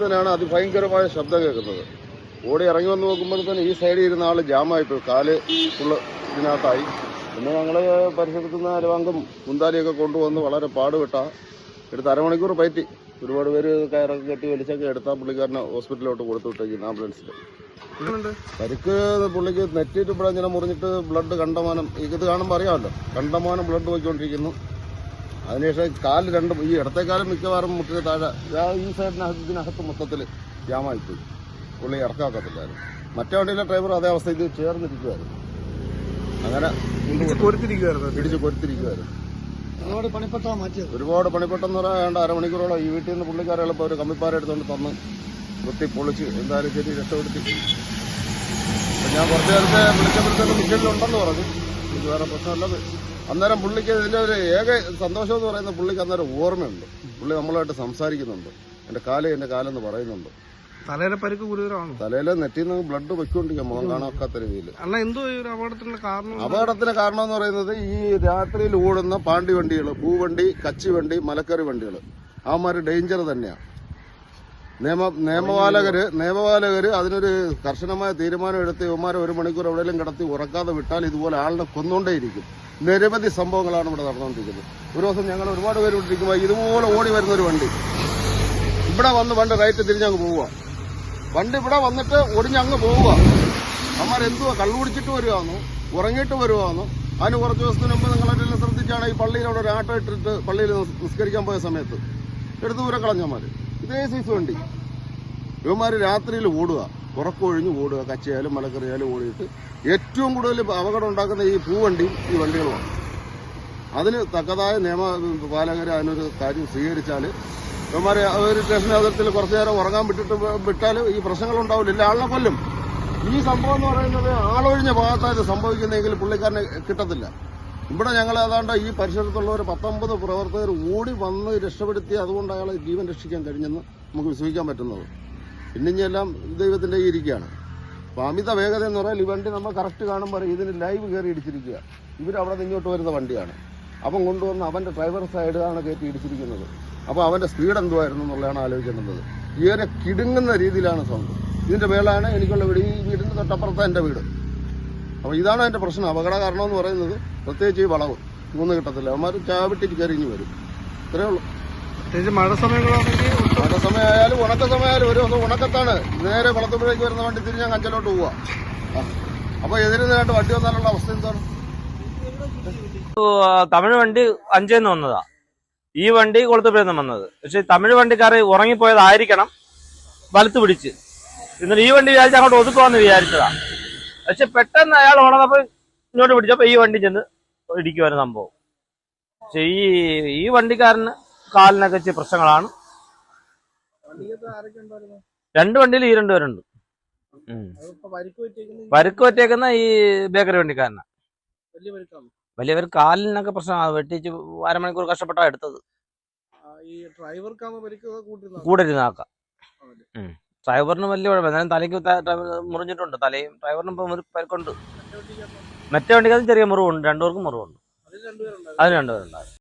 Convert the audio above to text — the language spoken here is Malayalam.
ഇതിനാണ് അതിഭയങ്കരമായ ശബ്ദം കേൾക്കുന്നത്. ഓടി ഇറങ്ങി വന്ന് നോക്കുമ്പോൾ തന്നെ ഈ സൈഡിൽ ഇരുന്ന ആൾ ജാമായിപ്പോയി കാൽ ഫുള്ള് ഇതിനകത്തായി. പിന്നെ ഞങ്ങൾ പരിസരത്ത് നിന്ന് അരവാങ്കം കുന്താലിയൊക്കെ കൊണ്ടുവന്ന് വളരെ പാടുപെട്ട എടുത്ത് അരമണിക്കൂർ പറ്റി. ഒരുപാട് പേര് കയറൊക്കെ കെട്ടി വലിച്ചൊക്കെ എടുത്താൽ പുള്ളിക്കാരനെ ഹോസ്പിറ്റലിലോട്ട് കൊടുത്തു വിട്ടേക്കുന്നു ആംബുലൻസിൽ പരിക്ക് പുള്ളിക്ക് നെറ്റിയിട്ട് ഇവിടെ ഇങ്ങനെ മുറിഞ്ഞിട്ട് ബ്ലഡ് കണ്ടമാനം ഇത് കാണുമ്പോൾ അറിയാമല്ലോ. കണ്ടമാനം ബ്ലഡ് പോയിക്കൊണ്ടിരിക്കുന്നു. അതിനുശേഷം കാൽ രണ്ടും ഈ ഇടത്തേക്കാലം കാലം മിക്കവാറും മുട്ടിന് താഴെ. ഈ സൈഡിനകത്ത് ഇതിനകത്ത് മൊത്തത്തിൽ ജാമായിപ്പോയി. പുള്ളി ഇറക്കാക്കത്തില്ലായിരുന്നു. മറ്റേ വണ്ടിയിലെ ഡ്രൈവർ അതേ അവസ്ഥ. ഇത് ചേർന്നിരിക്കുമായിരുന്നു അങ്ങനെ പിടിച്ച് ഇടിച്ച് കൊരുത്തിരിക്കുമായിരുന്നു ഒരുപാട് പണിപ്പെട്ടാ മാറ്റിയത്. ഒരുപാട് പണിപ്പെട്ടെന്ന് പറയാൻ വേണ്ട. അരമണിക്കൂറോളം ഈ വീട്ടിൽ നിന്ന് പുള്ളിക്കാരെ എളുപ്പം ഒരു കമ്മിപ്പാറ എടുത്തുകൊണ്ട് തന്ന് വൃത്തി പൊളിച്ച് എന്തായാലും ശരി രക്ഷപ്പെടുത്തി. ഞാൻ കുറച്ച് നേരത്തെ വിളിച്ചപ്പോഴത്തേക്ക് മിഷനിലുണ്ടെന്ന് പറഞ്ഞു. എനിക്ക് വേറെ പ്രശ്നമല്ല. അന്നേരം പുള്ളിക്ക് ഇതിന്റെ ഒരു ഏക സന്തോഷം എന്ന് പറയുന്ന പുള്ളിക്ക് അന്നേരം ഓർമ്മയുണ്ട്. പുള്ളി നമ്മളായിട്ട് സംസാരിക്കുന്നുണ്ട്. എന്റെ കാൽ എന്റെ കാലെന്ന് പറയുന്നുണ്ട്. തലയിലെ പരിക്ക് ഗുരുതരമാണ്? തലയിലെ നെറ്റിൽ നിന്ന് ബ്ലഡ് വെച്ചുകൊണ്ടിരിക്കാം മുഖം കാണാക്കാത്ത രീതിയിൽ. അല്ല എന്തോ ഈ ഒരു അപകടത്തിന്റെ കാരണം അപകടത്തിന് കാരണം എന്ന് പറയുന്നത് ഈ രാത്രിയിൽ ഓടുന്ന പാണ്ടി വണ്ടികൾ പൂവണ്ടി കച്ചി വണ്ടി മലക്കറി വണ്ടികൾ അവന്മാർ ഡേഞ്ചർ തന്നെയാണ് നിയമ നിയമപാലകര് നിയമപാലകര് അതിനൊരു കർശനമായ തീരുമാനം എടുത്ത് ഇവന്മാരെ ഒരു മണിക്കൂർ എവിടെയെങ്കിലും കിടത്തി ഉറക്കാതെ വിട്ടാൽ ഇതുപോലെ ആളിനെ കൊന്നുകൊണ്ടേയിരിക്കും നിരവധി സംഭവങ്ങളാണ് ഇവിടെ നടന്നുകൊണ്ടിരിക്കുന്നത്. ഒരു ദിവസം ഞങ്ങൾ ഒരുപാട് പേര് വിട്ടിരിക്കുമ്പോൾ ഇതുപോലെ ഓടി വരുന്ന ഒരു വണ്ടി. ഇവിടെ വന്ന് വണ്ടി റൈറ്റ് തിരിഞ്ഞങ്ങ് പോവുക. വണ്ടി ഇവിടെ വന്നിട്ട് ഒടിഞ്ഞങ്ങ് പോവുക. അമ്മമാർ എന്തുവാ? കള്ളു കുടിച്ചിട്ട് വരുവാന്നോ? ഉറങ്ങിയിട്ട് വരുവാന്നോ? അതിന് കുറച്ച് ദിവസത്തിന് മുമ്പ് നിങ്ങളെല്ലാം ശ്രദ്ധിച്ചാണ് ഈ പള്ളിയിൽ അവിടെ ഒരു ആട്ടോ ഇട്ടിട്ട് പള്ളിയിൽ നിസ്കരിക്കാൻ പോയ സമയത്ത്. എടുത്തു ദൂരെ കളഞ്ഞമാര് ഇതേ സൈസ് വണ്ടി ഇവന്മാർ രാത്രിയിൽ ഓടുക. ഉറക്കൊഴിഞ്ഞ് ഓടുക. കച്ചയായാലും മലക്കറിയായാലും ഓടിയിട്ട് ഏറ്റവും കൂടുതൽ അപകടം ഉണ്ടാക്കുന്ന ഈ പൂവണ്ടിയും ഈ വണ്ടികളുമാണ്. അതിന് തക്കതായ നിയമ പാലകർ അതിനൊരു കാര്യം സ്വീകരിച്ചാൽ ഇവന്മാരെ ഒരു സ്റ്റേഷൻ അതിർത്തിയിൽ കുറച്ചു നേരം ഉറങ്ങാൻ വിട്ടിട്ട് വിട്ടാൽ ഈ പ്രശ്നങ്ങൾ ഉണ്ടാവില്ല. ഇല്ല ആളിനെ കൊല്ലും. ഈ സംഭവം എന്ന് പറയുന്നത് ആളൊഴിഞ്ഞ ഭാഗത്തായത് സംഭവിക്കുന്നെങ്കിൽ പുള്ളിക്കാരനെ കിട്ടത്തില്ല. ഇവിടെ ഞങ്ങൾ ഏതാണ്ട് ഈ പരിസരത്തുള്ള ഒരു പത്തൊമ്പത് പ്രവർത്തകർ ഓടി വന്ന് രക്ഷപ്പെടുത്തി അതുകൊണ്ട് അയാളെ ജീവൻ രക്ഷിക്കാൻ കഴിഞ്ഞെന്ന് നമുക്ക് വിശ്വസിക്കാൻ പറ്റുന്നത്. പിന്നെ ഇനിയെല്ലാം ദൈവത്തിന്റെ ഈ ഇരിക്കുകയാണ്. അപ്പം അമിത വേഗത എന്ന് പറയാൽ ഈ വണ്ടി നമ്മൾ കറക്റ്റ് കാണുമ്പോൾ ഇതിന് ലൈവ് കയറി ഇടിച്ചിരിക്കുക. ഇവരവിടെ നിന്ന് ഇങ്ങോട്ട് വരുന്ന വണ്ടിയാണ്. അവൻ കൊണ്ടുവന്ന് അവന്റെ ഡ്രൈവർ സൈഡിലാണ് കയറ്റി ഇടിച്ചിരിക്കുന്നത്. അപ്പോൾ അവന്റെ സ്പീഡ് എന്തുമായിരുന്നു എന്നുള്ളതാണ് ആലോചിക്കേണ്ടത്. ഇവരെ കിടുങ്ങുന്ന രീതിയിലാണ് സൗണ്ട്. ഇതിന്റെ മേളാണ് എനിക്കുള്ള വീട് ഈ വീടിന്റെ തൊട്ടപ്പുറത്താണ് എന്റെ വീട്. അപ്പോൾ ഇതാണ് അതിന്റെ പ്രശ്നം. അപകട കാരണം എന്ന് പറയുന്നത് പ്രത്യേകിച്ച് ഈ വളവ്. മൂന്ന് കിട്ടത്തില്ല. അവന്മാർ ചാവിട്ടിട്ട് കരിഞ്ഞു വരും. ഇത്രയേ ഉള്ളൂ. പ്രത്യേകിച്ച് മഴ സമയങ്ങളാണെങ്കിൽ മഴ സമയമായാലും ഉണക്ക സമയമായാലും ഒരു ദിവസം ഉണക്കത്താണ്. നേരെ വളർത്തുമ്പോഴേക്ക് വരുന്ന വണ്ടി തിരിഞ്ഞാൽ കഞ്ചലോട്ട് പോവുക അപ്പോൾ എതിരുന്നതായിട്ട് വണ്ടി വന്നാലുള്ള അവസ്ഥ എന്താണ്? തമിഴ് വണ്ടി അഞ്ചേന്ന് വന്നതാ. ഈ വണ്ടി കൊളുത്തുപുഴന്ന് വന്നത്. പക്ഷെ തമിഴ് വണ്ടിക്കാർ ഉറങ്ങിപ്പോയതായിരിക്കണം വലത്ത് പിടിച്ച്. എന്നിട്ട് ഈ വണ്ടി വിചാരിച്ച് അങ്ങോട്ട് ഒതുക്കുവാന്ന് വിചാരിച്ചതാ. പക്ഷെ പെട്ടെന്ന് അയാൾ ഉണർന്നപ്പോ ഇങ്ങോട്ട് പിടിച്ചപ്പോ ഈ വണ്ടി ചെന്ന് ഇടിക്കുവാനും സംഭവം. പക്ഷെ ഈ ഈ വണ്ടിക്കാരന് കാലിനൊക്കെ ഇച്ചിരി പ്രശ്നങ്ങളാണ്. രണ്ട് വണ്ടിയിൽ ഈ രണ്ടുപേരുണ്ട്. പരിക്ക് പറ്റിയേക്കുന്ന ഈ ബേക്കറി വണ്ടിക്കാരനാ. വലിയവർ കാലിനൊക്കെ പ്രശ്നമാണ് വെട്ടിച്ച് അരമണിക്കൂർ കഷ്ടപ്പെട്ടാ എടുത്തത്. കൂടെ ഇരുന്നാക്കാം? ഡ്രൈവറിന് വലിയ കുഴപ്പം എന്നാലും തലയ്ക്ക് മുറിഞ്ഞിട്ടുണ്ട്. തലയും ഡ്രൈവറിനും ഇപ്പം ഒരു പരിക്കുണ്ട്. മറ്റേ വണ്ടിക്കകത്ത് ചെറിയ മുറിവുണ്ട്. രണ്ടുപേർക്കും മുറിവുണ്ട്. അതിന് രണ്ടുപേരുണ്ടായിരുന്നു.